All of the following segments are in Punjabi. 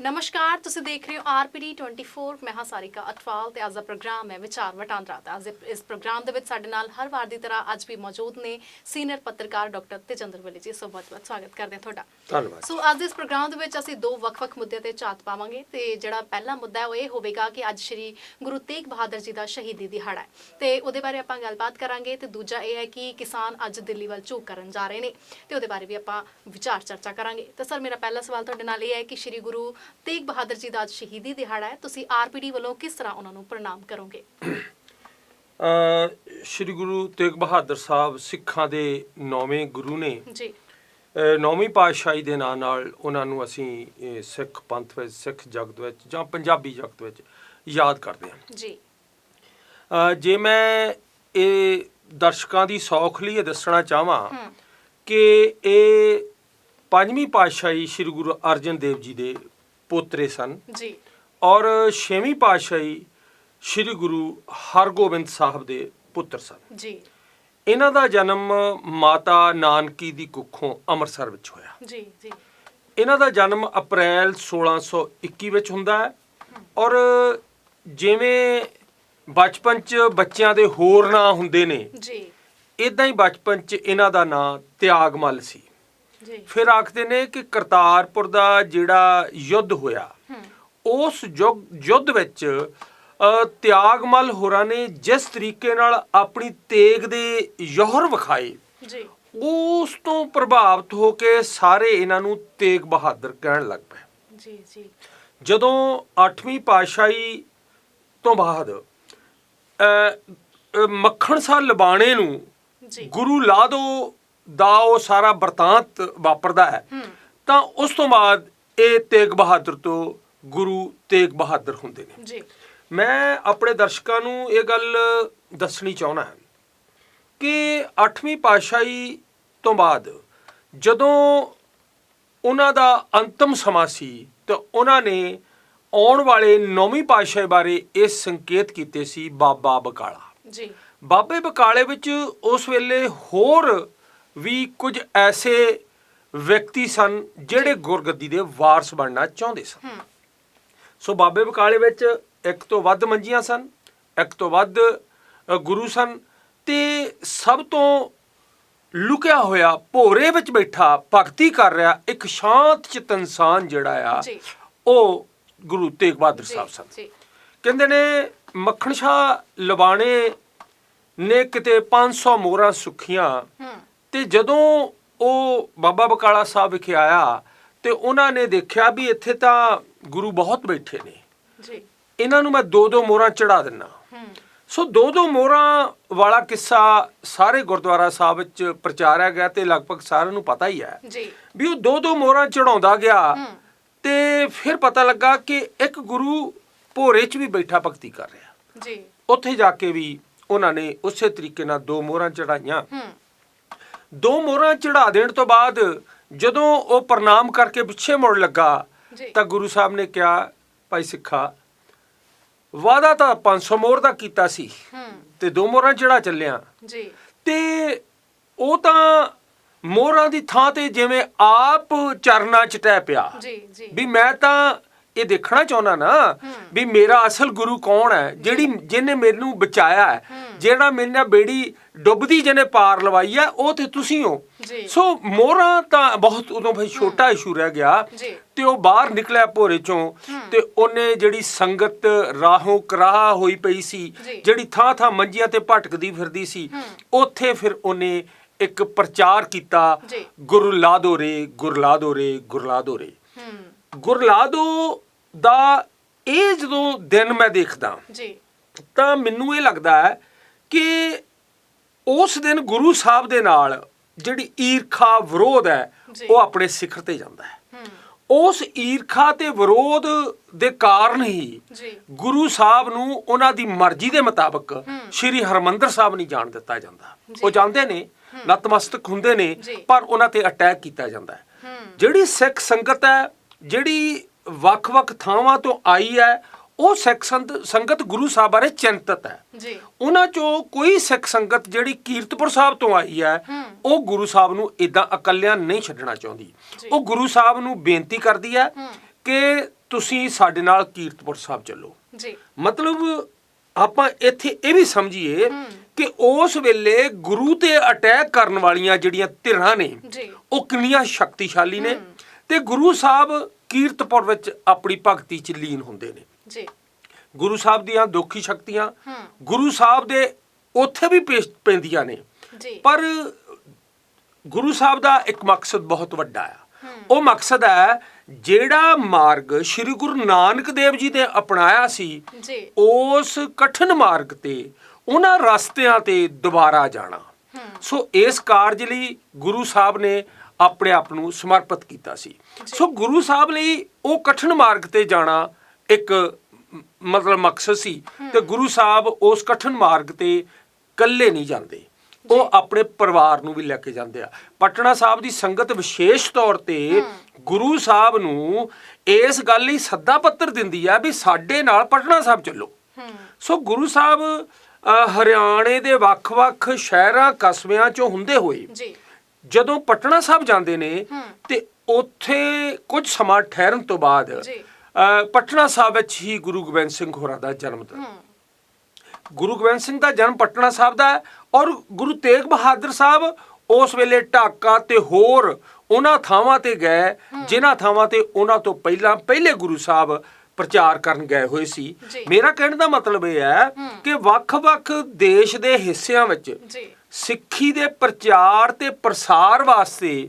ਨਮਸਕਾਰ ਤੁਸੀਂ ਦੇਖ ਰਹੇ ਹੋ ਆਰਪੀਡੀ 24 ਮੈਂ ਹਾਂ ਸਾਰਿਕਾ ਅਟਵਾਲ ਤੇ ਅੱਜ ਦਾ ਪ੍ਰੋਗਰਾਮ ਹੈ ਵਿਚਾਰ ਵਟਾਂਦਰਾ ਤੇ ਅੱਜ ਦੇ ਇਸ ਪ੍ਰੋਗਰਾਮ ਦੇ ਵਿੱਚ ਸਾਡੇ ਨਾਲ ਹਰ ਵਾਰ ਦੀ ਤਰ੍ਹਾਂ ਅੱਜ ਵੀ ਮੌਜੂਦ ਨੇ ਸੀਨੀਅਰ ਪੱਤਰਕਾਰ ਡਾਕਟਰ ਤੇਜਿੰਦਰ ਵੱਲੀ ਜੀ। ਸੋ ਬਹੁਤ ਬਹੁਤ ਸਵਾਗਤ ਕਰਦੇ ਹਾਂ ਤੁਹਾਡਾ। ਧੰਨਵਾਦ ਸੋ ਅੱਜ ਦੇ ਇਸ ਪ੍ਰੋਗਰਾਮ ਦੇ ਵਿੱਚ ਅਸੀਂ ਦੋ ਵੱਖ-ਵੱਖ ਮੁੱਦਿਆਂ ਤੇ ਝਾਤ ਪਾਵਾਂਗੇ ਤੇ ਜਿਹੜਾ ਪਹਿਲਾ ਮੁੱਦਾ ਹੈ ਉਹ ਇਹ ਹੋਵੇਗਾ ਕਿ ਅੱਜ ਸ਼੍ਰੀ ਗੁਰੂ ਤੇਗ ਬਹਾਦਰ ਜੀ ਦਾ ਸ਼ਹੀਦੀ ਦਿਹਾੜਾ ਹੈ। ਤੇ ਉਹਦੇ ਬਾਰੇ ਆਪਾਂ ਗੱਲਬਾਤ ਕਰਾਂਗੇ ਤੇ ਦੂਜਾ ਇਹ ਹੈ ਕਿ ਕਿਸਾਨ ਅੱਜ ਦਿੱਲੀ ਵੱਲ ਝੂਕ ਕਰਨ ਜਾ ਰਹੇ ਨੇ ਤੇ ਉਹਦੇ ਬਾਰੇ ਵੀ ਆਪਾਂ ਵਿਚਾਰ ਚਰਚਾ ਕਰਾਂਗੇ। ਤਾਂ ਸਰ ਮੇਰਾ ਪਹਿਲਾ ਸਵਾਲ ਤੁਹਾਡੇ ਨਾਲ ਇਹ ਹੈ ਕਿ ਸ਼੍ਰੀ ਗੁਰੂ ਤੇਗ ਬਹਾਦਰ ਜੀ ਦਾ ਅੱਜ ਸ਼ਹੀਦੀ ਦਿਹਾੜਾ ਹੈ। ਤੁਸੀਂ ਆਰਪੀਡੀ ਵੱਲੋਂ ਕਿਸ ਤਰ੍ਹਾਂ ਉਹਨਾਂ ਨੂੰ ਪ੍ਰਣਾਮ ਕਰੋਗੇ? ਅ ਸ੍ਰੀ ਗੁਰੂ ਤੇਗ ਬਹਾਦਰ ਸਾਹਿਬ ਸਿੱਖਾਂ ਦੇ ਨੌਵੇਂ ਗੁਰੂ ਨੇ। ਜੀ। ਨੌਵੀਂ ਪਾਤਸ਼ਾਹੀ ਦੇ ਨਾਂ ਨਾਲ ਉਹਨਾਂ ਨੂੰ ਅਸੀਂ ਸਿੱਖ ਪੰਥ ਵਿੱਚ ਸਿੱਖ ਜਗਤ ਵਿੱਚ ਜਾਂ ਪੰਜਾਬੀ ਜਗਤ ਵਿੱਚ ਯਾਦ ਕਰਦੇ ਹਾਂ। ਜੀ। ਅ, ਜੇ ਮੈਂ ਇਹ ਦਰਸ਼ਕਾਂ ਦੀ ਸੌਖ ਲਈ ਇਹ ਦੱਸਣਾ ਚਾਹਾਂ ਕਿ ਇਹ ਪੰਜਵੀਂ ਪਾਤਸ਼ਾਹੀ ਸ੍ਰੀ ਗੁਰੂ ਅਰਜਨ ਦੇਵ ਜੀ ਦੇ ਪੋਤਰੇ ਸਨ। ਜੀ। ਔਰ ਛੇਵੀਂ ਪਾਤਸ਼ਾਹੀ ਸ੍ਰੀ ਗੁਰੂ ਹਰਗੋਬਿੰਦ ਸਾਹਿਬ ਦੇ ਪੁੱਤਰ ਸਨ। ਜੀ। ਇਹਨਾਂ ਦਾ ਜਨਮ ਮਾਤਾ ਨਾਨਕੀ ਦੀ ਕੁੱਖੋਂ ਅੰਮ੍ਰਿਤਸਰ ਵਿੱਚ ਹੋਇਆ। ਜੀ ਜੀ। ਇਹਨਾਂ ਦਾ ਜਨਮ ਅਪ੍ਰੈਲ 1621 ਵਿੱਚ ਹੁੰਦਾ ਹੈ। ਔਰ ਜਿਵੇਂ ਬਚਪਨ 'ਚ ਬੱਚਿਆਂ ਦੇ ਹੋਰ ਨਾਂ ਹੁੰਦੇ ਨੇ ਜੀ। ਇਦਾਂ ਹੀ ਬਚਪਨ 'ਚ ਇਹਨਾਂ ਦਾ ਨਾਂ ਤਿਆਗਮਲ ਸੀ। ਫਿਰ ਆਖਦੇ ਨੇ ਕਿ ਕਰਤਾਰਪੁਰ ਦਾ ਜਿਹੜਾ ਯੁੱਧ ਹੋਇਆ ਉਸ ਯੁੱਧ ਵਿੱਚ ਤਿਆਗਮਲ ਹੋਰਾਂ ਨੇ ਜਿਸ ਤਰੀਕੇ ਨਾਲ ਆਪਣੀ ਤੇਗ ਦੇ ਯੋਹਰ ਵਿਖਾਏ ਜੀ। ਉਸ ਤੋਂ ਪ੍ਰਭਾਵਿਤ ਹੋ ਕੇ ਸਾਰੇ ਇਹਨਾਂ ਨੂੰ ਤੇਗ ਬਹਾਦਰ ਕਹਿਣ ਲੱਗ ਪਏ। ਜੀ ਜੀ। ਜਦੋਂ 8ਵੀਂ ਪਾਤਸ਼ਾਹੀ ਤੋਂ ਬਾਅਦ ਮੱਖਣ ਸਾਹ ਲਬਾਣੇ ਨੂੰ ਜੀ। ਗੁਰੂ ਲਾਦੋ ਦਾ ਉਹ ਸਾਰਾ ਵਰਤਾਂਤ ਵਾਪਰਦਾ ਹੈ। ਤਾਂ ਉਸ ਤੋਂ ਬਾਅਦ ਇਹ ਤੇਗ ਬਹਾਦਰ ਤੋਂ ਗੁਰੂ ਤੇਗ ਬਹਾਦਰ ਹੁੰਦੇ ਨੇ। ਜੀ। ਮੈਂ ਆਪਣੇ ਦਰਸ਼ਕਾਂ ਨੂੰ ਇਹ ਗੱਲ ਦੱਸਣੀ ਚਾਹੁੰਦਾ ਹਾਂ ਕਿ 8ਵੀਂ ਪਾਤਸ਼ਾਹੀ ਤੋਂ ਬਾਅਦ ਜਦੋਂ ਉਹਨਾਂ ਦਾ ਅੰਤਮ ਸਮਾਂ ਸੀ ਤਾਂ ਉਹਨਾਂ ਨੇ ਆਉਣ ਵਾਲੇ 9ਵੀਂ ਪਾਤਸ਼ਾਹੀ ਬਾਰੇ ਇਹ ਸੰਕੇਤ ਕੀਤੇ ਸੀ ਬਾਬਾ ਬਕਾਲਾ। ਜੀ। ਬਾਬੇ ਬਕਾਲੇ ਵਿੱਚ ਉਸ ਵੇਲੇ ਹੋਰ ਵੀ ਕੁਝ ਐਸੇ ਵਿਅਕਤੀ ਸਨ ਜਿਹੜੇ ਗੁਰਗੱਦੀ ਦੇ ਵਾਰਸ ਬਣਨਾ ਚਾਹੁੰਦੇ ਸਨ। ਸੋ ਬਾਬੇ ਬਕਾਲੇ ਵਿੱਚ ਇੱਕ ਤੋਂ ਵੱਧ ਮੰਜੀਆਂ ਸਨ ਇੱਕ ਤੋਂ ਵੱਧ ਗੁਰੂ ਸਨ ਤੇ ਸਭ ਤੋਂ ਲੁਕਿਆ ਹੋਇਆ ਭੋਰੇ ਵਿੱਚ ਬੈਠਾ ਭਗਤੀ ਕਰ ਰਿਹਾ ਇੱਕ ਸ਼ਾਂਤ ਚਿਤ ਇਨਸਾਨ ਜਿਹੜਾ ਆ। ਉਹ ਗੁਰੂ ਤੇਗ ਬਹਾਦਰ ਸਾਹਿਬ ਸਨ। ਕਹਿੰਦੇ ਨੇ ਮੱਖਣ ਸ਼ਾਹ ਲਵਾਣੇ ਨੇ ਕਿਤੇ 500 ਮੋਹਰਾਂ ਸੁੱਖੀਆਂ ਹੂੰ। ਤੇ ਜਦੋਂ ਉਹ ਬਾਬਾ ਬਕਾਲਾ ਸਾਹਿਬ ਵਿਖੇ ਆਇਆ ਤੇ ਉਹਨਾਂ ਨੇ ਦੇਖਿਆ ਵੀ ਇੱਥੇ ਤਾਂ ਗੁਰੂ ਬਹੁਤ ਬੈਠੇ ਨੇ। ਜੀ। ਇਹਨਾਂ ਨੂੰ ਮੈਂ ਦੋ ਦੋ ਮੋਹਰਾਂ ਚੜਾ ਦਿੰਨਾ। ਸੋ ਦੋ ਦੋ ਮੋਹਰਾਂ ਵਾਲਾ ਕਿੱਸਾ ਸਾਰੇ ਗੁਰਦੁਆਰਾ ਸਾਹਿਬ ਵਿੱਚ ਪ੍ਰਚਾਰਿਆ ਗਿਆ ਤੇ ਲਗਭਗ ਸਾਰਿਆਂ ਨੂੰ ਪਤਾ ਹੀ ਹੈ ਜੀ। ਵੀ ਉਹ ਦੋ ਦੋ ਮੋਹਰਾਂ ਚੜਾਉਂਦਾ ਗਿਆ ਤੇ ਫਿਰ ਪਤਾ ਲੱਗਾ ਕਿ ਇੱਕ ਗੁਰੂ ਭੋਰੇ 'ਚ ਵੀ ਬੈਠਾ ਭਗਤੀ ਕਰ ਰਿਹਾ। ਜੀ। ਉੱਥੇ ਜਾ ਕੇ ਵੀ ਉਹਨਾਂ ਨੇ ਉਸੇ ਤਰੀਕੇ ਨਾਲ ਦੋ ਮੋਹਰਾਂ ਚੜਾਈਆਂ ਹੂੰ। ਦੋ ਮੋਹਰਾਂ ਚੜਾ ਦੇਣ ਤੋਂ ਬਾਅਦ ਜਦੋਂ ਉਹ ਪ੍ਰਣਾਮ ਕਰਕੇ ਪਿੱਛੇ ਮੁੜ ਲੱਗਾ ਤਾਂ ਗੁਰੂ ਸਾਹਿਬ ਨੇ ਕਿਹਾ ਭਾਈ ਸਿੱਖਾ ਵਾਦਾ ਤਾਂ 500 ਮੋਹਰ ਦਾ ਕੀਤਾ ਸੀ ਤੇ ਦੋ ਮੋਹਰਾਂ ਚੜਾ ਚੱਲਿਆ। ਜੀ। ਤੇ ਉਹ ਤਾਂ ਮੋਹਰਾਂ ਦੀ ਥਾਂ ਤੇ ਜਿਵੇਂ ਆਪ ਚਰਨਾਂ ਚ ਟਹਿ ਪਿਆ ਜੀ ਜੀ। ਵੀ ਮੈਂ ਤਾਂ ਇਹ ਦੇਖਣਾ ਚਾਹੁੰਦਾ ਨਾ ਵੀ ਮੇਰਾ ਅਸਲ ਗੁਰੂ ਕੌਣ ਹੈ? ਜਿਹੜੀ ਜਿਹਨੇ ਮੈਨੂੰ ਬਚਾਇਆ ਹੈ ਜਿਹੜਾ ਮੇਰੇ ਨਾਲ ਬੇੜੀ ਡੁੱਬਦੀ ਜਿਹਨੇ ਪਾਰ ਲਵਾਈ ਹੈ ਉਹ ਤੇ ਤੁਸੀਂ ਹੋ। ਸੋ ਮੋਹਰਾਂ ਤਾਂ ਬਹੁਤ ਉਦੋਂ ਫਿਰ ਛੋਟਾ ਇਸ਼ੂ ਰਹਿ ਗਿਆ ਤੇ ਉਹ ਬਾਹਰ ਨਿਕਲਿਆ ਭੋਰੇ ਚੋਂ ਤੇ ਉਹਨੇ ਜਿਹੜੀ ਸੰਗਤ ਰਾਹੋਂ ਕਰਾਹ ਹੋਈ ਪਈ ਸੀ। ਜਿਹੜੀ ਥਾਂ ਥਾਂ ਮੰਜੀਆਂ ਤੇ ਭਟਕਦੀ ਫਿਰਦੀ ਸੀ ਉੱਥੇ ਫਿਰ ਉਹਨੇ ਇੱਕ ਪ੍ਰਚਾਰ ਕੀਤਾ। ਗੁਰਲਾਦੋ ਰੇ ਗੁਰਲਾਦੋ ਰੇ ਗੁਰਲਾਦੋ ਰੇ। ਗੁਰਲਾਦੋ ਦਾ ਇਹ ਜਦੋਂ ਦਿਨ ਮੈਂ ਦੇਖਦਾ ਜੀ। ਤਾਂ ਮੈਨੂੰ ਇਹ ਲੱਗਦਾ ਹੈ ਕਿ ਉਸ ਦਿਨ ਗੁਰੂ ਸਾਹਿਬ ਦੇ ਨਾਲ ਜਿਹੜੀ ਈਰਖਾ ਵਿਰੋਧ ਹੈ। ਉਹ ਆਪਣੇ ਸਿਖਰ ਤੇ ਜਾਂਦਾ ਹੈ। ਉਸ ਈਰਖਾ ਤੇ ਵਿਰੋਧ ਦੇ ਕਾਰਨ ਹੀ ਜੀ। ਗੁਰੂ ਸਾਹਿਬ ਨੂੰ ਉਹਨਾਂ ਦੀ ਮਰਜ਼ੀ ਦੇ ਮੁਤਾਬਕ ਸ੍ਰੀ ਹਰਮੰਦਰ ਸਾਹਿਬ ਨਹੀਂ ਜਾਣ ਦਿੱਤਾ ਜਾਂਦਾ। ਉਹ ਜਾਂਦੇ ਨੇ ਨਤਮਸਤਕ ਹੁੰਦੇ ਨੇ। ਪਰ ਉਹਨਾਂ ਤੇ ਅਟੈਕ ਕੀਤਾ ਜਾਂਦਾ ਹੂੰ। ਜਿਹੜੀ ਸਿੱਖ ਸੰਗਤ ਹੈ ਜਿਹੜੀ ਵੱਖ-ਵੱਖ ਥਾਵਾਂ ਤੋਂ ਆਈ ਹੈ ਉਹ ਸਿੱਖ ਸੰਗਤ ਗੁਰੂ ਸਾਹਿਬ ਬਾਰੇ ਚਿੰਤਤ ਹੈ ਜੀ ਉਹਨਾਂ ਚੋਂ ਕੋਈ ਸਿੱਖ ਸੰਗਤ ਜਿਹੜੀ ਕੀਰਤਪੁਰ ਸਾਹਿਬ ਤੋਂ ਆਈ ਹੈ। ਉਹ ਗੁਰੂ ਸਾਹਿਬ ਨੂੰ ਇਦਾਂ ਇਕੱਲਿਆਂ ਨਹੀਂ ਛੱਡਣਾ ਚਾਹੁੰਦੀ। ਉਹ ਗੁਰੂ ਸਾਹਿਬ ਨੂੰ ਬੇਨਤੀ ਕਰਦੀ ਹੈ ਕਿ ਤੁਸੀਂ ਸਾਡੇ ਨਾਲ ਕੀਰਤਪੁਰ ਸਾਹਿਬ ਚੱਲੋ ਜੀ ਮਤਲਬ ਆਪਾਂ ਇੱਥੇ ਇਹ ਵੀ ਸਮਝੀਏ। ਕਿ ਉਸ ਵੇਲੇ ਗੁਰੂ ਤੇ ਅਟੈਕ ਕਰਨ ਵਾਲੀਆਂ ਜਿਹੜੀਆਂ ਧਿਰਾਂ ਨੇ ਉਹ ਕਿੰਨੀਆਂ ਸ਼ਕਤੀਸ਼ਾਲੀ ਨੇ। ਤੇ ਗੁਰੂ ਸਾਹਿਬ ਕੀਰਤਪੁਰ ਵਿੱਚ ਆਪਣੀ ਭਗਤੀ ਚ ਲੀਨ ਹੁੰਦੇ ਨੇ। ਜੀ। ਗੁਰੂ ਸਾਹਿਬ ਦੀਆਂ ਦੋਖੀ ਸ਼ਕਤੀਆਂ ਗੁਰੂ ਸਾਹਿਬ ਦੇ ਉੱਥੇ ਵੀ ਪੇਸ਼ ਪੈਂਦੀਆਂ ਨੇ। ਜੀ। ਪਰ ਗੁਰੂ ਸਾਹਿਬ ਦਾ ਇੱਕ ਮਕਸਦ ਬਹੁਤ ਵੱਡਾ ਆ। ਉਹ ਮਕਸਦ ਹੈ ਜਿਹੜਾ ਮਾਰਗ ਸ੍ਰੀ ਗੁਰੂ ਨਾਨਕ ਦੇਵ ਜੀ ਨੇ ਅਪਣਾਇਆ ਸੀ ਜੀ। ਉਸ ਕਠਿਨ ਮਾਰਗ ਤੇ ਉਹਨਾਂ ਰਸਤਿਆਂ ਤੇ ਦੁਬਾਰਾ ਜਾਣਾ। ਸੋ ਇਸ ਕਾਰਜ ਲਈ ਗੁਰੂ ਸਾਹਿਬ ਨੇ ਆਪਣੇ ਆਪ ਨੂੰ ਸਮਰਪਿਤ ਕੀਤਾ ਸੀ। ਸੋ ਗੁਰੂ ਸਾਹਿਬ ਲਈ ਉਹ ਕਠਿਨ ਮਾਰਗ ਤੇ ਜਾਣਾ ਇੱਕ ਮਤਲਬ ਮਕਸਦ ਸੀ ਤੇ ਗੁਰੂ ਸਾਹਿਬ ਉਸ ਕਠਿਨ ਮਾਰਗ ਤੇ ਇਕੱਲੇ ਨਹੀਂ ਜਾਂਦੇ। ਉਹ ਆਪਣੇ ਪਰਿਵਾਰ ਨੂੰ ਵੀ ਲੈ ਕੇ ਜਾਂਦੇ ਆ। ਪਟਨਾ ਸਾਹਿਬ ਦੀ ਸੰਗਤ ਵਿਸ਼ੇਸ਼ ਤੌਰ ਤੇ ਗੁਰੂ ਸਾਹਿਬ ਨੂੰ ਇਸ ਗੱਲ ਲਈ ਸੱਦਾ ਪੱਤਰ ਦਿੰਦੀ ਆ ਵੀ ਸਾਡੇ ਨਾਲ ਪਟਨਾ ਸਾਹਿਬ ਚੱਲੋ। ਸੋ ਗੁਰੂ ਸਾਹਿਬ ਹਰਿਆਣੇ ਦੇ ਵੱਖ-ਵੱਖ ਸ਼ਹਿਰਾਂ ਕਸਬਿਆਂ ਚੋਂ ਹੁੰਦੇ ਹੋਏ ਜੀ। ਜਦੋਂ ਪਟਨਾ ਸਾਹਿਬ ਜਾਂਦੇ ਨੇ। ਤੇ ਉੱਥੇ ਕੁਝ ਸਮਾਂ ਠਹਿਰਨ ਤੋਂ ਬਾਅਦ ਜੀ। ਪਟਨਾ ਸਾਹਿਬ ਵਿੱਚ ਹੀ ਗੁਰੂ ਗੋਬਿੰਦ ਸਿੰਘ ਹੋਰਾਂ ਦਾ ਜਨਮ ਦਾ ਗੁਰੂ ਗੋਬਿੰਦ ਸਿੰਘ ਦਾ ਜਨਮ ਪਟਨਾ ਸਾਹਿਬ ਦਾ ਹੈ ਔਰ ਗੁਰੂ ਤੇਗ ਬਹਾਦਰ ਸਾਹਿਬ ਉਸ ਵੇਲੇ ਢਾਕਾ ਤੇ ਹੋਰ ਉਹਨਾਂ ਥਾਵਾਂ ਤੇ ਗਏ ਜਿਨ੍ਹਾਂ ਥਾਵਾਂ ਤੇ ਉਹਨਾਂ ਤੋਂ ਪਹਿਲਾਂ ਪਹਿਲੇ ਗੁਰੂ ਸਾਹਿਬ ਪ੍ਰਚਾਰ ਕਰਨ ਗਏ ਹੋਏ ਸੀ। ਮੇਰਾ ਕਹਿਣ ਦਾ ਮਤਲਬ ਇਹ ਹੈ ਕਿ ਵੱਖ-ਵੱਖ ਦੇਸ਼ ਦੇ ਹਿੱਸਿਆਂ ਵਿੱਚ ਜੀ ਸਿੱਖੀ ਦੇ ਪ੍ਰਚਾਰ ਤੇ ਪ੍ਰਸਾਰ ਵਾਸਤੇ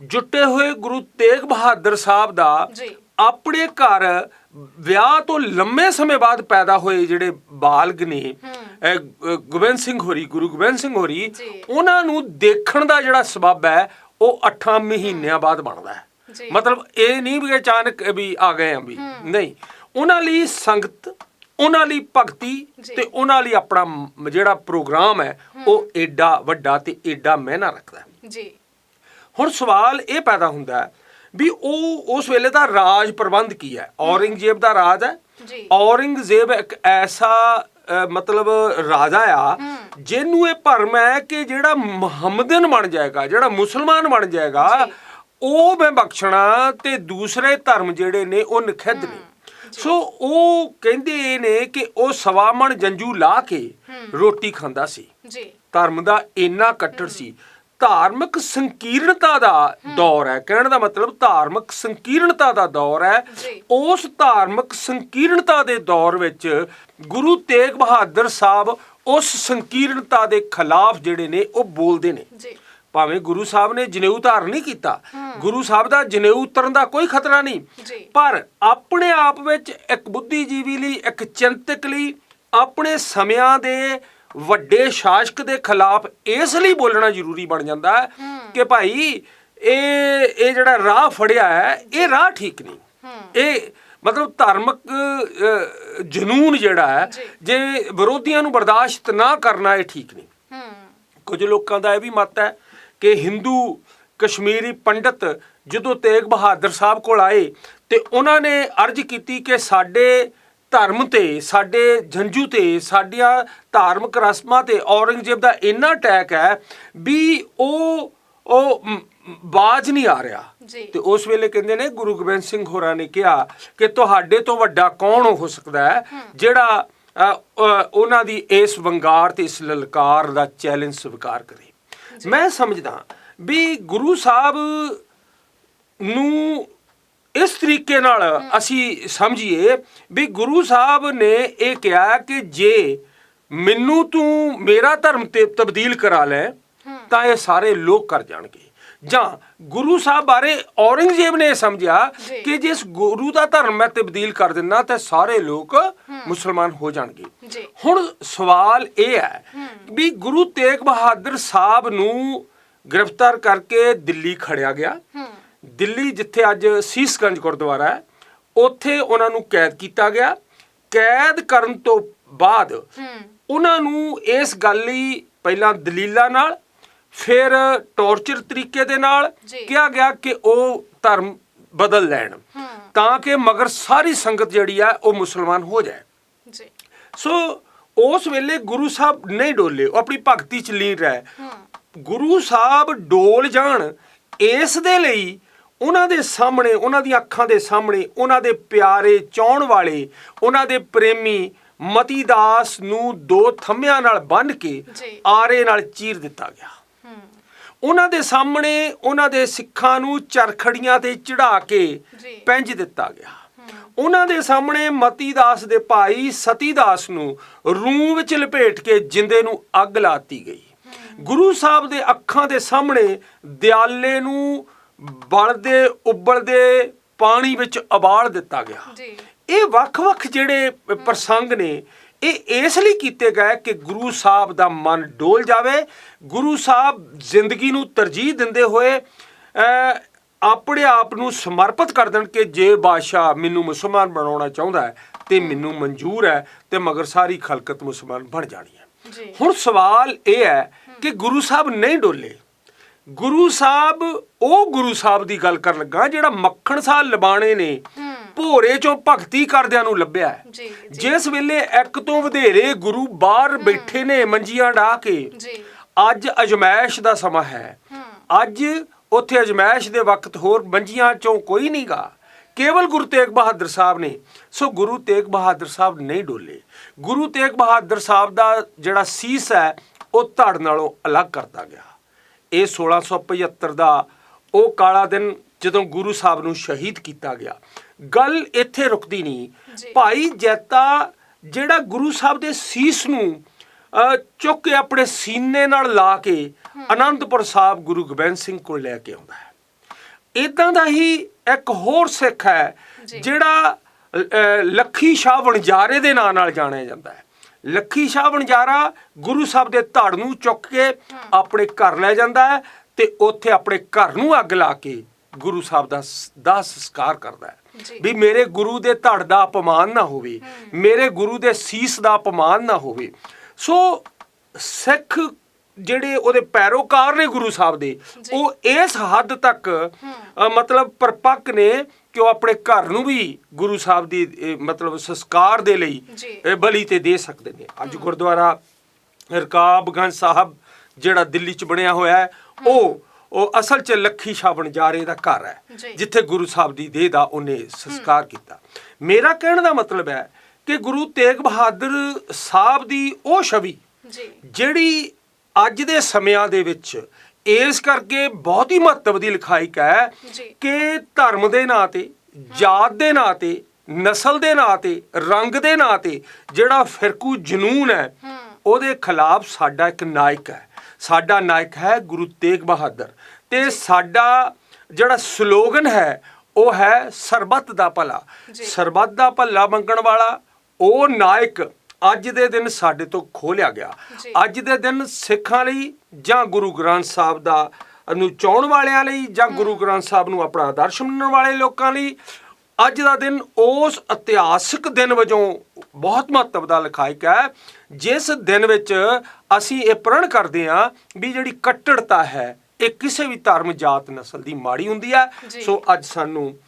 ਜੁਟੇ ਹੋਏ ਗੁਰੂ ਤੇਗ ਬਹਾਦਰ ਸਾਹਿਬ ਦਾ ਆਪਣੇ ਘਰ ਵਿਆਹ ਤੋਂ ਲੰਮੇ ਸਮੇਂ ਬਾਅਦ ਪੈਦਾ ਹੋਏ ਜਿਹੜੇ ਬਾਲਗ ਨੇ ਗੋਬਿੰਦ ਸਿੰਘ ਹੋਰੀ ਗੁਰੂ ਗੋਬਿੰਦ ਸਿੰਘ ਹੋਰੀ। ਉਹਨਾਂ ਨੂੰ ਦੇਖਣ ਦਾ ਜਿਹੜਾ ਸਬਬ ਹੈ ਉਹ 8 ਮਹੀਨਿਆਂ ਬਾਅਦ ਬਣਦਾ ਹੈ। ਮਤਲਬ ਇਹ ਨਹੀਂ ਵੀ ਅਚਾਨਕ ਵੀ ਆ ਗਏ ਆ ਵੀ। ਨਹੀਂ ਉਹਨਾਂ ਲਈ ਸੰਗਤ ਉਹਨਾਂ ਲਈ ਭਗਤੀ। ਤੇ ਉਹਨਾਂ ਲਈ ਆਪਣਾ ਜਿਹੜਾ ਪ੍ਰੋਗਰਾਮ ਹੈ ਉਹ ਏਡਾ ਵੱਡਾ ਤੇ ਏਡਾ ਮਹਿਨਾ ਰੱਖਦਾ ਜੀ। ਹੁਣ ਸਵਾਲ ਇਹ ਪੈਦਾ ਹੁੰਦਾ ਹੈ ਵੀ ਉਹ ਉਸ ਵੇਲੇ ਦਾ ਰਾਜ ਪ੍ਰਬੰਧ ਕੀ ਹੈ? ਔਰੰਗਜ਼ੇਬ ਦਾ ਰਾਜ ਹੈ? ਜੀ। ਔਰੰਗਜ਼ੇਬ ਇੱਕ ਐਸਾ ਮਤਲਬ ਰਾਜਾ ਆ ਜਿਹਨੂੰ ਇਹ ਭਰਮ ਹੈ ਕਿ ਜਿਹੜਾ ਮੁਹੰਮਦਨ ਬਣ ਜਾਏਗਾ ਜਿਹੜਾ ਮੁਸਲਮਾਨ ਬਣ ਜਾਏਗਾ। ਉਹ ਮੈਂ ਬਖਸ਼ਣਾ ਤੇ ਦੂਸਰੇ ਧਰਮ ਜਿਹੜੇ ਨੇ ਉਹ ਨਖਿੱਧ ਨੇ। ਸੋ ਉਹ ਕਹਿੰਦੇ ਨੇ ਕਿ ਉਹ ਸਵਾਮਣ ਜੰਜੂ ਲਾ ਕੇ ਰੋਟੀ ਖਾਂਦਾ ਸੀ। ਜੀ। ਧਰਮ ਦਾ ਇੰਨਾ ਕੱਟੜ ਸੀ। ਧਾਰਮਿਕ ਸੰਕੀਰਣਤਾ ਦਾ ਦੌਰ ਹੈ। ਕਹਿਣ ਦਾ ਮਤਲਬ ਧਾਰਮਿਕ ਸੰਕੀਰਣਤਾ ਦਾ ਦੌਰ ਹੈ। ਉਸ ਧਾਰਮਿਕ ਸੰਕੀਰਣਤਾ ਦੇ ਦੌਰ ਵਿੱਚ ਗੁਰੂ ਤੇਗ ਬਹਾਦਰ ਸਾਹਿਬ ਉਸ ਸੰਕੀਰਣਤਾ ਦੇ ਖਿਲਾਫ ਜਿਹੜੇ ਨੇ ਉਹ ਬੋਲਦੇ ਨੇ। ਜੀ। ਭਾਵੇਂ ਗੁਰੂ ਸਾਹਿਬ ਨੇ ਜਨੇਊ ਧਾਰਨ ਨਹੀਂ ਕੀਤਾ ਗੁਰੂ ਸਾਹਿਬ ਦਾ ਜਨੇਊ ਉਤਰਨ ਦਾ ਕੋਈ ਖਤਰਾ ਨਹੀਂ। ਪਰ ਆਪਣੇ ਆਪ ਵਿੱਚ ਇੱਕ ਬੁੱਧੀਜੀਵੀ ਲਈ ਇੱਕ ਚਿੰਤਕ ਲਈ ਆਪਣੇ ਸਮਿਆਂ ਦੇ ਵੱਡੇ ਸ਼ਾਸਕ ਦੇ ਖਿਲਾਫ ਇਸ ਲਈ ਬੋਲਣਾ ਜ਼ਰੂਰੀ ਬਣ ਜਾਂਦਾ ਹੈ ਕਿ ਭਾਈ ਇਹ ਇਹ ਜਿਹੜਾ ਰਾਹ ਫੜਿਆ ਹੈ ਇਹ ਰਾਹ ਠੀਕ ਨਹੀਂ। ਇਹ ਮਤਲਬ ਧਾਰਮਿਕ ਜਨੂਨ ਜਿਹੜਾ ਹੈ ਜੀ। ਵਿਰੋਧੀਆਂ ਨੂੰ ਬਰਦਾਸ਼ਤ ਨਾ ਕਰਨਾ ਇਹ ਠੀਕ ਨਹੀਂ। ਕੁਝ ਲੋਕਾਂ ਦਾ ਇਹ ਵੀ ਮਤ ਹੈ ਕਿ ਹਿੰਦੂ ਕਸ਼ਮੀਰੀ ਪੰਡਤ ਜਦੋਂ ਤੇਗ ਬਹਾਦਰ ਸਾਹਿਬ ਕੋਲ ਆਏ ਤੇ ਉਹਨਾਂ ਨੇ ਅਰਜ਼ ਕੀਤੀ ਕਿ ਸਾਡੇ ਧਰਮ ਤੇ ਸਾਡੇ ਜੰਜੂ ਤੇ ਸਾਡੀਆਂ ਧਾਰਮਿਕ ਰਸਮਾਂ ਤੇ ਔਰੰਗਜ਼ੇਬ ਦਾ ਇੰਨਾ ਅਟੈਕ ਹੈ ਵੀ ਉਹ ਉਹ ਬਾਜ ਨਹੀਂ ਆ ਰਿਹਾ। ਤੇ ਉਸ ਵੇਲੇ ਕਹਿੰਦੇ ਨੇ ਗੁਰੂ ਗੋਬਿੰਦ ਸਿੰਘ ਹੋਰਾਂ ਨੇ ਕਿਹਾ ਕਿ ਤੁਹਾਡੇ ਤੋਂ ਵੱਡਾ ਕੌਣ ਹੋ ਸਕਦਾ ਹੈ ਜਿਹੜਾ ਉਹਨਾਂ ਦੀ ਇਸ ਵੰਗਾਰ ਤੇ ਇਸ ਲਲਕਾਰ ਦਾ ਚੈਲੰਜ ਸਵੀਕਾਰ ਕਰੇ। ਮੈਂ ਸਮਝਦਾ ਵੀ ਗੁਰੂ ਸਾਹਿਬ ਨੂੰ ਇਸ ਤਰੀਕੇ ਨਾਲ ਅਸੀਂ ਸਮਝੀਏ ਵੀ ਗੁਰੂ ਸਾਹਿਬ ਨੇ ਇਹ ਕਿਹਾ ਕਿ ਜੇ ਮੈਨੂੰ ਤੂੰ ਮੇਰਾ ਧਰਮ ਤੇ ਤਬਦੀਲ ਕਰਾ ਲੈ ਤਾਂ ਇਹ ਸਾਰੇ ਲੋਕ ਕਰ ਜਾਣਗੇ। ਜਾਂ ਗੁਰੂ ਸਾਹਿਬ ਬਾਰੇ ਔਰੰਗਜ਼ੇਬ ਨੇ ਸਮਝਿਆ। ਕਿ ਜਿਸ ਗੁਰੂ ਦਾ ਧਰਮ ਮੈਂ ਤਬਦੀਲ ਕਰ ਦਿੰਦਾ ਤਾਂ ਸਾਰੇ ਲੋਕ ਮੁਸਲਮਾਨ ਹੋ ਜਾਣਗੇ। ਹੁਣ ਸਵਾਲ ਇਹ ਹੈ ਵੀ ਗੁਰੂ ਤੇਗ ਬਹਾਦਰ ਸਾਹਿਬ ਨੂੰ ਗ੍ਰਿਫਤਾਰ ਕਰਕੇ ਦਿੱਲੀ ਖੜਿਆ ਗਿਆ। ਦਿੱਲੀ ਜਿੱਥੇ ਅੱਜ ਸੀਸਗੰਜ ਗੁਰਦੁਆਰਾ ਹੈ ਉੱਥੇ ਉਹਨਾਂ ਨੂੰ ਕੈਦ ਕੀਤਾ ਗਿਆ। ਕੈਦ ਕਰਨ ਤੋਂ ਬਾਅਦ ਉਹਨਾਂ ਨੂੰ ਇਸ ਗੱਲ ਲਈ ਪਹਿਲਾਂ ਦਲੀਲਾਂ ਨਾਲ ਫਿਰ ਟੌਰਚਰ ਤਰੀਕੇ ਦੇ ਨਾਲ। ਕਿਹਾ ਗਿਆ ਕਿ ਉਹ ਧਰਮ ਬਦਲ ਲੈਣ। ਤਾਂ ਕਿ ਮਗਰ ਸਾਰੀ ਸੰਗਤ ਜਿਹੜੀ ਆ ਉਹ ਮੁਸਲਮਾਨ ਹੋ ਜਾਏ। ਜੀ। ਸੋ ਉਸ ਵੇਲੇ ਗੁਰੂ ਸਾਹਿਬ ਨਹੀਂ ਡੋਲੇ ਉਹ ਆਪਣੀ ਭਗਤੀ ਚ ਲੀਨ ਰਹੇ। ਗੁਰੂ ਸਾਹਿਬ ਡੋਲ ਜਾਣ ਇਸ ਦੇ ਲਈ ਉਹਨਾਂ ਦੇ ਸਾਹਮਣੇ ਉਹਨਾਂ ਦੀਆਂ ਅੱਖਾਂ ਦੇ ਸਾਹਮਣੇ ਉਹਨਾਂ ਦੇ ਪਿਆਰੇ ਚਾਹਣ ਵਾਲੇ ਉਹਨਾਂ ਦੇ ਪ੍ਰੇਮੀ ਮਤੀ ਦਾਸ ਨੂੰ ਦੋ ਥੰਮਿਆਂ ਨਾਲ ਬੰਨ੍ਹ ਕੇ। ਆਰੇ ਨਾਲ ਚੀਰ ਦਿੱਤਾ ਗਿਆ। ਉਹਨਾਂ ਦੇ ਸਾਹਮਣੇ ਉਹਨਾਂ ਦੇ ਸਿੱਖਾਂ ਨੂੰ ਚਰਖੜੀਆਂ ਤੇ ਚੜਾ ਕੇ। ਪੈਂਜ ਦਿੱਤਾ ਗਿਆ। ਉਹਨਾਂ ਦੇ ਸਾਹਮਣੇ ਮਤੀ ਦਾਸ ਦੇ ਭਾਈ ਸਤੀ ਦਾਸ ਨੂੰ ਰੂੰ ਵਿੱਚ ਲਪੇਟ ਕੇ ਜਿੰਦੇ ਨੂੰ ਅੱਗ ਲਾਤੀ ਗਈ। ਗੁਰੂ ਸਾਹਿਬ ਦੇ ਅੱਖਾਂ ਦੇ ਸਾਹਮਣੇ ਦਿਆਲੇ ਨੂੰ ਬਲਦੇ ਉਬਲਦੇ ਪਾਣੀ ਵਿੱਚ ਉਬਾਲ ਦਿੱਤਾ ਗਿਆ। ਇਹ ਵੱਖ-ਵੱਖ ਜਿਹੜੇ ਪ੍ਰਸੰਗ ਨੇ ਇਹ ਇਸ ਲਈ ਕੀਤੇ ਗਏ ਕਿ ਗੁਰੂ ਸਾਹਿਬ ਦਾ ਮਨ ਡੋਲ ਜਾਵੇ। ਗੁਰੂ ਸਾਹਿਬ ਜ਼ਿੰਦਗੀ ਨੂੰ ਤਰਜੀਹ ਦਿੰਦੇ ਹੋਏ ਆਪਣੇ ਆਪ ਨੂੰ ਸਮਰਪਿਤ ਕਰ ਦੇਣ ਕਿ ਜੇ ਬਾਦਸ਼ਾਹ ਮੈਨੂੰ ਮੁਸਲਮਾਨ ਬਣਾਉਣਾ ਚਾਹੁੰਦਾ ਹੈ ਤੇ ਮੈਨੂੰ ਮਨਜ਼ੂਰ ਹੈ ਤੇ ਮਗਰ ਸਾਰੀ ਖਲਕਤ ਮੁਸਲਮਾਨ ਬਣ ਜਾਣੀ ਹੈ। ਹੁਣ ਸਵਾਲ ਇਹ ਹੈ ਕਿ ਗੁਰੂ ਸਾਹਿਬ ਨਹੀਂ ਡੋਲੇ। ਗੁਰੂ ਸਾਹਿਬ ਉਹ ਗੁਰੂ ਸਾਹਿਬ ਦੀ ਗੱਲ ਕਰਨ ਲੱਗਾ ਜਿਹੜਾ ਮੱਖਣ ਸਾਹ ਲਬਾਣੇ ਨੇ ਭੋਰੇ ਚੋਂ ਭਗਤੀ ਕਰਦਿਆਂ ਨੂੰ ਲੱਭਿਆ ਹੈ। ਜੀ ਜੀ। ਜਿਸ ਵੇਲੇ ਇੱਕ ਤੋਂ ਵਧੇਰੇ ਗੁਰੂ ਬਾਹਰ ਬੈਠੇ ਨੇ ਮੰਜੀਆਂ ਢਾ ਕੇ ਜੀ। ਅੱਜ ਅਜਮੈਸ਼ ਦਾ ਸਮਾਂ ਹੈ। ਹੂੰ ਅੱਜ ਉੱਥੇ ਅਜਮੈਸ਼ ਦੇ ਵਕਤ ਹੋਰ ਮੰਜੀਆਂ ਚੋਂ ਕੋਈ ਨਹੀਂਗਾ ਕੇਵਲ ਗੁਰੂ ਤੇਗ ਬਹਾਦਰ ਸਾਹਿਬ ਨੇ। ਸੋ ਗੁਰੂ ਤੇਗ ਬਹਾਦਰ ਸਾਹਿਬ ਨਹੀਂ ਡੋਲੇ। ਗੁਰੂ ਤੇਗ ਬਹਾਦਰ ਸਾਹਿਬ ਦਾ ਜਿਹੜਾ ਸੀਸ ਹੈ ਉਹ ਧੜ ਨਾਲੋਂ ਅਲੱਗ ਕਰਤਾ ਗਿਆ। ਇਹ 1675 ਦਾ ਉਹ ਕਾਲਾ ਦਿਨ ਜਦੋਂ ਗੁਰੂ ਸਾਹਿਬ ਨੂੰ ਸ਼ਹੀਦ ਕੀਤਾ ਗਿਆ। ਗੱਲ ਇੱਥੇ ਰੁਕਦੀ। ਨਹੀਂ। ਭਾਈ ਜੈਤਾ ਜਿਹੜਾ ਗੁਰੂ ਸਾਹਿਬ ਦੇ ਸੀਸ ਨੂੰ ਚੁੱਕ ਕੇ ਆਪਣੇ ਸੀਨੇ ਨਾਲ ਲਾ ਕੇ ਆਨੰਦਪੁਰ ਸਾਹਿਬ ਗੁਰੂ ਗੋਬਿੰਦ ਸਿੰਘ ਕੋਲ ਲੈ ਕੇ ਆਉਂਦਾ ਹੈ। ਇਦਾਂ ਦਾ ਹੀ ਇੱਕ ਹੋਰ ਸਿੱਖ ਹੈ। ਜਿਹੜਾ ਲੱਖੀ ਸ਼ਾਹ ਵਣਜਾਰੇ ਦੇ ਨਾਂ ਨਾਲ ਜਾਣਿਆ ਜਾਂਦਾ ਹੈ। ਲੱਖੀ ਸ਼ਾਹ ਵਣਜਾਰਾ ਗੁਰੂ ਸਾਹਿਬ ਦੇ ਧੜ ਨੂੰ ਚੁੱਕ ਕੇ ਆਪਣੇ ਘਰ ਲੈ ਜਾਂਦਾ ਹੈ ਤੇ ਉੱਥੇ ਆਪਣੇ ਘਰ ਨੂੰ ਅੱਗ ਲਾ ਕੇ ਗੁਰੂ ਸਾਹਿਬ ਦਾ ਦਾਹ ਸੰਸਕਾਰ ਕਰਦਾ ਹੈ। ਵੀ ਮੇਰੇ ਗੁਰੂ ਦੇ ਧੜ ਦਾ ਅਪਮਾਨ ਨਾ ਹੋਵੇ ਮੇਰੇ ਗੁਰੂ ਦੇ ਸੀਸ ਦਾ ਅਪਮਾਨ ਨਾ ਹੋਵੇ। ਸੋ ਸਿੱਖ ਜਿਹੜੇ ਉਹਦੇ ਪੈਰੋਕਾਰ ਨੇ ਗੁਰੂ ਸਾਹਿਬ ਦੇ। ਉਹ ਇਸ ਹੱਦ ਤੱਕ ਮਤਲਬ ਪਰਪੱਕ ਨੇ ਕਿ ਉਹ ਆਪਣੇ ਘਰ ਨੂੰ ਵੀ ਗੁਰੂ ਸਾਹਿਬ ਦੀ ਮਤਲਬ ਸੰਸਕਾਰ ਦੇ ਲਈ ਬਲੀ ਤੇ ਦੇ ਸਕਦੇ ਨੇ। ਅੱਜ ਗੁਰਦੁਆਰਾ ਰਕਾਬਗੰਜ ਸਾਹਿਬ ਜਿਹੜਾ ਦਿੱਲੀ ਚ ਬਣਿਆ ਹੋਇਆ ਹੈ। ਉਹ ਉਹ ਅਸਲ ਚ ਲੱਖੀ ਸ਼ਾਹ ਬਣਜਾਰੇ ਦਾ ਘਰ ਹੈ। ਜਿੱਥੇ ਗੁਰੂ ਸਾਹਿਬ ਦੀ ਦੇਹ ਦਾ ਉਹਨੇ ਸੰਸਕਾਰ ਕੀਤਾ। ਮੇਰਾ ਕਹਿਣ ਦਾ ਮਤਲਬ ਹੈ ਕਿ ਗੁਰੂ ਤੇਗ ਬਹਾਦਰ ਸਾਹਿਬ ਦੀ ਉਹ ਛਵੀ ਜਿਹੜੀ ਅੱਜ ਦੇ ਸਮਿਆਂ ਦੇ ਵਿੱਚ ਇਸ ਕਰਕੇ ਬਹੁਤ ਹੀ ਮਹੱਤਵ ਦੀ ਲਿਖਾਇਕ ਹੈ। ਕਿ ਧਰਮ ਦੇ ਨਾਂ ਤੇ ਜਾਤ ਦੇ ਨਾਂ ਤੇ ਨਸਲ ਦੇ ਨਾਂ ਤੇ ਰੰਗ ਦੇ ਨਾਂ ਤੇ ਜਿਹੜਾ ਫਿਰਕੂ ਜਨੂਨ ਹੂੰ। ਉਹਦੇ ਖਿਲਾਫ ਸਾਡਾ ਇੱਕ ਨਾਇਕ ਹੈ। ਸਾਡਾ ਨਾਇਕ ਹੈ ਗੁਰੂ ਤੇਗ ਬਹਾਦਰ ਤੇ ਸਾਡਾ ਜਿਹੜਾ ਸਲੋਗਨ ਹੈ ਉਹ ਹੈ ਸਰਬੱਤ ਦਾ ਭਲਾ। ਸਰਬੱਤ ਦਾ ਭਲਾ ਮੰਗਣ ਵਾਲਾ ਉਹ ਨਾਇਕ ਅੱਜ ਦੇ ਦਿਨ ਸਾਡੇ ਤੋਂ ਖੋਲਿਆ ਗਿਆ। ਅੱਜ ਦੇ ਦਿਨ ਸਿੱਖਾਂ ਲਈ ਜਾਂ ਗੁਰੂ ਗ੍ਰੰਥ ਸਾਹਿਬ ਦਾ ਨੂੰ ਚਾਹਣ ਵਾਲਿਆਂ ਲਈ ਜਾਂ ਗੁਰੂ ਗ੍ਰੰਥ ਸਾਹਿਬ ਨੂੰ ਆਪਣਾ ਆਦਰਸ਼ ਮੰਨਣ ਵਾਲੇ ਲੋਕਾਂ ਲਈ ਅੱਜ ਦਾ ਦਿਨ ਉਸ ਇਤਿਹਾਸਕ ਦਿਨ ਵਜੋਂ ਬਹੁਤ ਮਹੱਤਵ ਦਾ ਲਿਖਾਇਕ ਹੈ ਜਿਸ ਦਿਨ ਵਿੱਚ ਅਸੀਂ ਇਹ ਪ੍ਰਣ ਕਰਦੇ ਹਾਂ ਵੀ ਜਿਹੜੀ ਕੱਟੜਤਾ ਹੈ ਇਹ ਕਿਸੇ ਵੀ ਧਰਮ ਜਾਤ ਨਸਲ ਦੀ ਮਾੜੀ ਹੁੰਦੀ ਹੈ। ਸੋ ਅੱਜ ਸਾਨੂੰ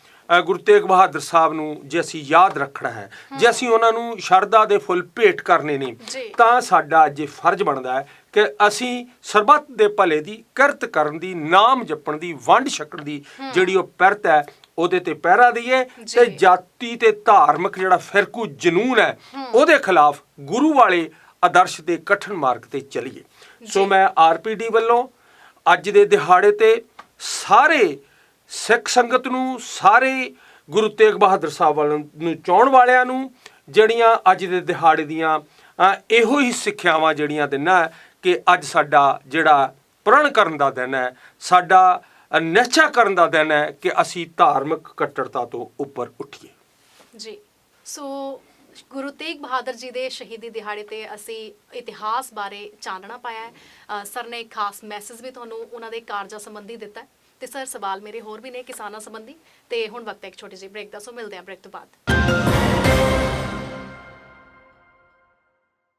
ਗੁਰੂ ਤੇਗ ਬਹਾਦਰ ਸਾਹਿਬ ਨੂੰ ਜੇ ਅਸੀਂ ਯਾਦ ਰੱਖਣਾ ਹੈ ਜੇ ਅਸੀਂ ਉਹਨਾਂ ਨੂੰ ਸ਼ਰਧਾ ਦੇ ਫੁੱਲ ਭੇਟ ਕਰਨੇ ਨੇ। ਤਾਂ ਸਾਡਾ ਅੱਜ ਇਹ ਫਰਜ਼ ਬਣਦਾ ਹੈ ਕਿ ਅਸੀਂ ਸਰਬੱਤ ਦੇ ਭਲੇ ਦੀ ਕਿਰਤ ਕਰਨ ਦੀ ਨਾਮ ਜਪਣ ਦੀ ਵੰਡ ਛਕਣ ਦੀ ਜਿਹੜੀ ਉਹ ਪਿਰਤ ਹੈ ਉਹਦੇ ਤੇ ਪਹਿਰਾ ਦਈਏ। ਤੇ ਜਾਤੀ ਤੇ ਧਾਰਮਿਕ ਜਿਹੜਾ ਫਿਰਕੂ ਜਨੂਨ ਹੈ ਉਹਦੇ ਖਿਲਾਫ ਗੁਰੂ ਵਾਲੇ ਆਦਰਸ਼ ਦੇ ਕਠਨ ਮਾਰਗ ਤੇ ਚੱਲੀਏ। ਸੋ ਮੈਂ ਆਰਪੀਡੀ ਵੱਲੋਂ ਅੱਜ ਦੇ ਦਿਹਾੜੇ ਤੇ ਸਾਰੇ ਸਿੱਖ ਸੰਗਤ ਨੂੰ ਸਾਰੇ ਗੁਰੂ ਤੇਗ ਬਹਾਦਰ ਸਾਹਿਬ ਵਾਲਿਆਂ ਨੂੰ ਚਾਹਣ ਵਾਲਿਆਂ ਨੂੰ ਜਿਹੜੀਆਂ ਅੱਜ ਦੇ ਦਿਹਾੜੇ ਦੀਆਂ ਇਹੋ ਹੀ ਸਿੱਖਿਆਵਾਂ ਜਿਹੜੀਆਂ ਦਿਨਾਂ ਕਿ ਅੱਜ ਸਾਡਾ ਜਿਹੜਾ ਪ੍ਰਣ ਕਰਨ ਦਾ ਦਿਨ ਹੈ ਸਾਡਾ ਨਿਸ਼ਚਾ ਕਰਨ ਦਾ ਦਿਨ ਹੈ ਕਿ ਅਸੀਂ ਧਾਰਮਿਕ ਕੱਟੜਤਾ ਤੋਂ ਉੱਪਰ ਉੱਠੀਏ। ਜੀ, ਸੋ ਗੁਰੂ ਤੇਗ ਬਹਾਦਰ ਜੀ ਦੇ ਸ਼ਹੀਦੀ ਦਿਹਾੜੇ ਤੇ ਅਸੀਂ ਇਤਿਹਾਸ ਬਾਰੇ ਚਾਨਣਾ ਪਾਇਆ ਹੈ। ਸਰ ਨੇ ਇੱਕ ਖਾਸ ਮੈਸੇਜ ਵੀ ਤੁਹਾਨੂੰ ਉਹਨਾਂ ਦੇ ਕਾਰਜਾਂ ਸੰਬੰਧੀ ਦਿੱਤਾ ਹੈ। ਤੇ ਸਰ, ਸਵਾਲ ਮੇਰੇ ਹੋਰ ਵੀ ਨੇ ਕਿਸਾਨਾਂ ਸੰਬੰਧੀ। ਤੇ ਹੁਣ ਵਕਤ ਹੈ ਇੱਕ ਛੋਟੀ ਜਿਹੀ ਬ੍ਰੇਕ ਦਾ, ਸੋ ਮਿਲਦੇ ਹਾਂ ਬ੍ਰੇਕ ਤੋਂ ਬਾਅਦ।